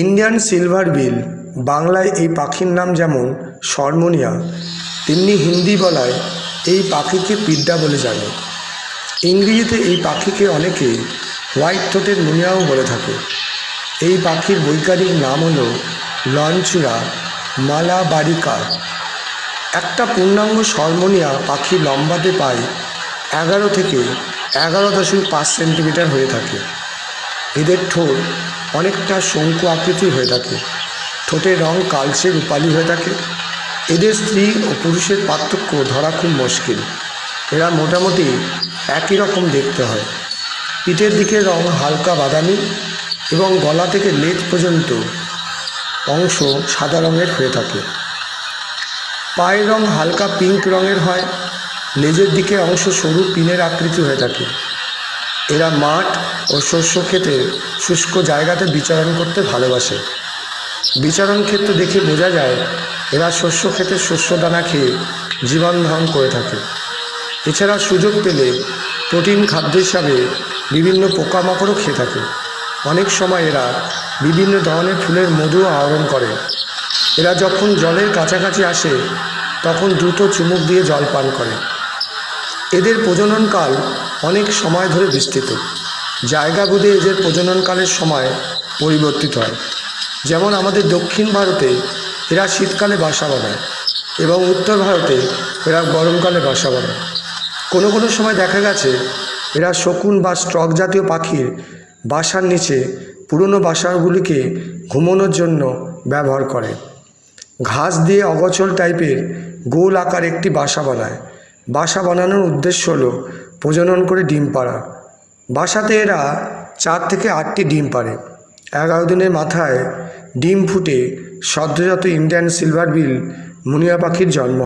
Indian silver বিল বাংলায় এই পাখির নাম যেমন সরমনিয়া, তেমনি হিন্দি বলায় এই পাখিকে পিড্ডা বলে জানে। ইংরেজিতে এই পাখিকে অনেকে হোয়াইট থ্রোটের মুনিয়াও বলে থাকে। এই পাখির বৈজ্ঞানিক নাম হল লঞ্চুরা মালাবারিকা। একটা পূর্ণাঙ্গ সরমনিয়া পাখি লম্বাতে পায় এগারো থেকে এগারো দশমিক পাঁচ সেন্টিমিটার হয়ে থাকে। এদের ঠোঁট অনেকটা শঙ্কু আকৃতির হয়ে থাকে। ঠোঁটের রং কালচে রূপালি হয়ে থাকে। এদের স্ত্রী ও পুরুষের পার্থক্য ধরা খুব মুশকিল। এরা মোটামুটি একই রকম দেখতে হয়। পিঠের দিকের রং হালকা বাদামি এবং গলা থেকে লেজ পর্যন্ত অংশ সাদা রঙের হয়ে থাকে। পায়ের রং হালকা পিঙ্ক রঙের হয়। লেজের দিকে অংশ সরু পিনের আকৃতি হয়ে থাকে। এরা মাঠ ও শস্য ক্ষেতে শুষ্ক জায়গাতে বিচরণ করতে ভালোবাসে। বিচরণ ক্ষেত্র দেখে বোঝা যায়, এরা শস্য ক্ষেতের শস্য দানা খেয়ে জীবন ধারণ করে থাকে। এছাড়া সুযোগ পেলে প্রোটিন খাদ্য হিসাবে বিভিন্ন পোকামাকড়ও খেয়ে থাকে। অনেক সময় এরা বিভিন্ন ধরনের ফুলের মধু আহরণ করে। এরা যখন জলের কাছাকাছি আসে, তখন দ্রুত চুমুক দিয়ে জল পান করে। এদের প্রজননকাল অনেক সময় ধরে বিস্তৃত। জায়গা বুধে এদের প্রজননকালের সময় পরিবর্তিত হয়। যেমন আমাদের দক্ষিণ ভারতে এরা শীতকালে বাসা বানায় এবং উত্তর ভারতে এরা গরমকালে বাসা বানায় কোনো কোনো সময় দেখা গেছে এরা শকুন বা স্ট্রক জাতীয় পাখির বাসার নিচে পুরনো বাসাগুলিকে ঘুমানোর জন্য ব্যবহার করে। ঘাস দিয়ে অগচল টাইপের গোল আকার একটি বাসা বানায়। বাসা বানানোর উদ্দেশ্য হলো প্রজনন করে ডিম পাড়া। বাসাতে এরা চার থেকে আটটি ডিম পাড়ে। এগারো দিনের মাথায় ডিম ফুটে সদ্যজাত ইন্ডিয়ান সিলভার বিল মুনিয়া পাখির জন্ম।